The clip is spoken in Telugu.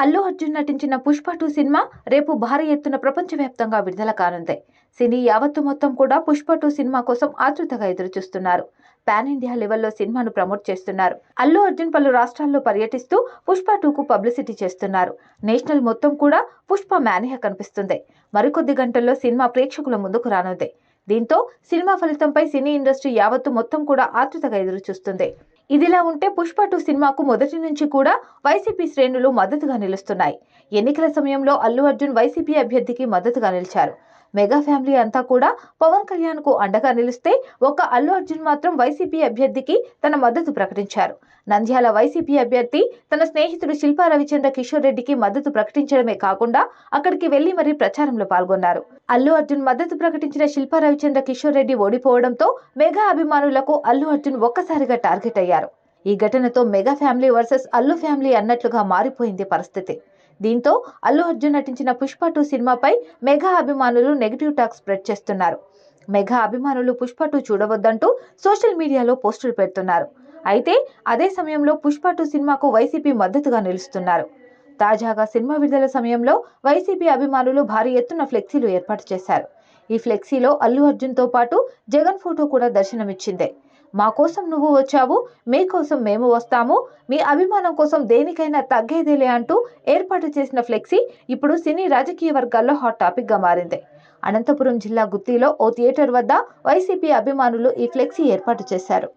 అల్లు అర్జున్ నటించిన పుష్ప టూ సినిమా రేపు భారీ ఎత్తున ప్రపంచవ్యాప్తంగా విడుదల కానుంది. సినీ యావత్తు మొత్తం కూడా పుష్ప టూ సినిమా కోసం ఆతృతగా ఎదురుచూస్తున్నారు. పాన్ ఇండియా లెవెల్లో సినిమాను ప్రమోట్ చేస్తున్నారు. అల్లు అర్జున్ పలు రాష్ట్రాల్లో పర్యటిస్తూ పుష్ప టూకు పబ్లిసిటీ చేస్తున్నారు. నేషనల్ మొత్తం కూడా పుష్ప మేనేహ కనిపిస్తుంది. మరికొద్ది గంటల్లో సినిమా ప్రేక్షకుల ముందుకు రానుంది. దీంతో సినిమా ఫలితంపై సినీ ఇండస్ట్రీ యావత్తు మొత్తం కూడా ఆతృతగా ఎదురుచూస్తుంది. ఇదిలా ఉంటే పుష్ప టూ సినిమాకు మొదటి నుంచి కూడా వైసీపీ శ్రేణులు మద్దతుగా నిలుస్తున్నాయి. ఎన్నికల సమయంలో అల్లు అర్జున్ వైసీపీ అభ్యర్థికి మద్దతుగా నిలిచారు. మెగా ఫ్యామిలీ అంతా కూడా పవన్ కళ్యాణ్కు అండగా నిలిస్తే ఒక అల్లు అర్జున్ మాత్రం వైసీపీ అభ్యర్థికి తన మద్దతు ప్రకటించారు. నంద్యాల వైసీపీ అభ్యర్థి తన స్నేహితుడు శిల్పా రవిచంద్ర కిషోర్ రెడ్డికి మద్దతు ప్రకటించడమే కాకుండా అక్కడికి వెళ్ళి మరీ ప్రచారంలో పాల్గొన్నారు. అల్లు అర్జున్ మద్దతు ప్రకటించిన శిల్పా రవిచంద్ర కిషోర్ రెడ్డి ఓడిపోవడంతో మెగా అభిమానులకు అల్లు అర్జున్ ఒక్కసారిగా టార్గెట్ అయ్యారు. ఈ ఘటనతో mega family versus Allu family అన్నట్లుగా మారిపోయింది పరిస్థితి. దీంతో అల్లు అర్జున్ నటించిన పుష్ప టూ సినిమాపై మెగా అభిమానులు నెగిటివ్ టాక్ స్ప్రెడ్ చేస్తున్నారు. మెగా అభిమానులు పుష్ప టూ చూడవద్దంటూ సోషల్ మీడియాలో పోస్టులు పెడుతున్నారు. అయితే అదే సమయంలో పుష్ప టూ సినిమాకు వైసీపీ మద్దతుగా నిలుస్తున్నారు. తాజాగా సినిమా విడుదల సమయంలో వైసీపీ అభిమానులు భారీ ఎత్తున ఫ్లెక్సీలు ఏర్పాటు చేశారు. ఈ ఫ్లెక్సీలో అల్లు అర్జున్తో పాటు జగన్ ఫోటో కూడా దర్శనమిచ్చిందే. మా కోసం నువ్వు వచ్చావు మీ కోసం మేము వస్తాము మీ అభిమానం కోసం దేనికైనా తగ్గేదేలే అంటూ ఏర్పాటు చేసిన ఫ్లెక్సీ ఇప్పుడు సినీ రాజకీయ వర్గాల్లో హాట్ టాపిక్గా మారింది. అనంతపురం జిల్లా గుత్తిలో ఓ థియేటర్ వద్ద వైసీపీ అభిమానులు ఈ ఫ్లెక్సీ ఏర్పాటు చేశారు.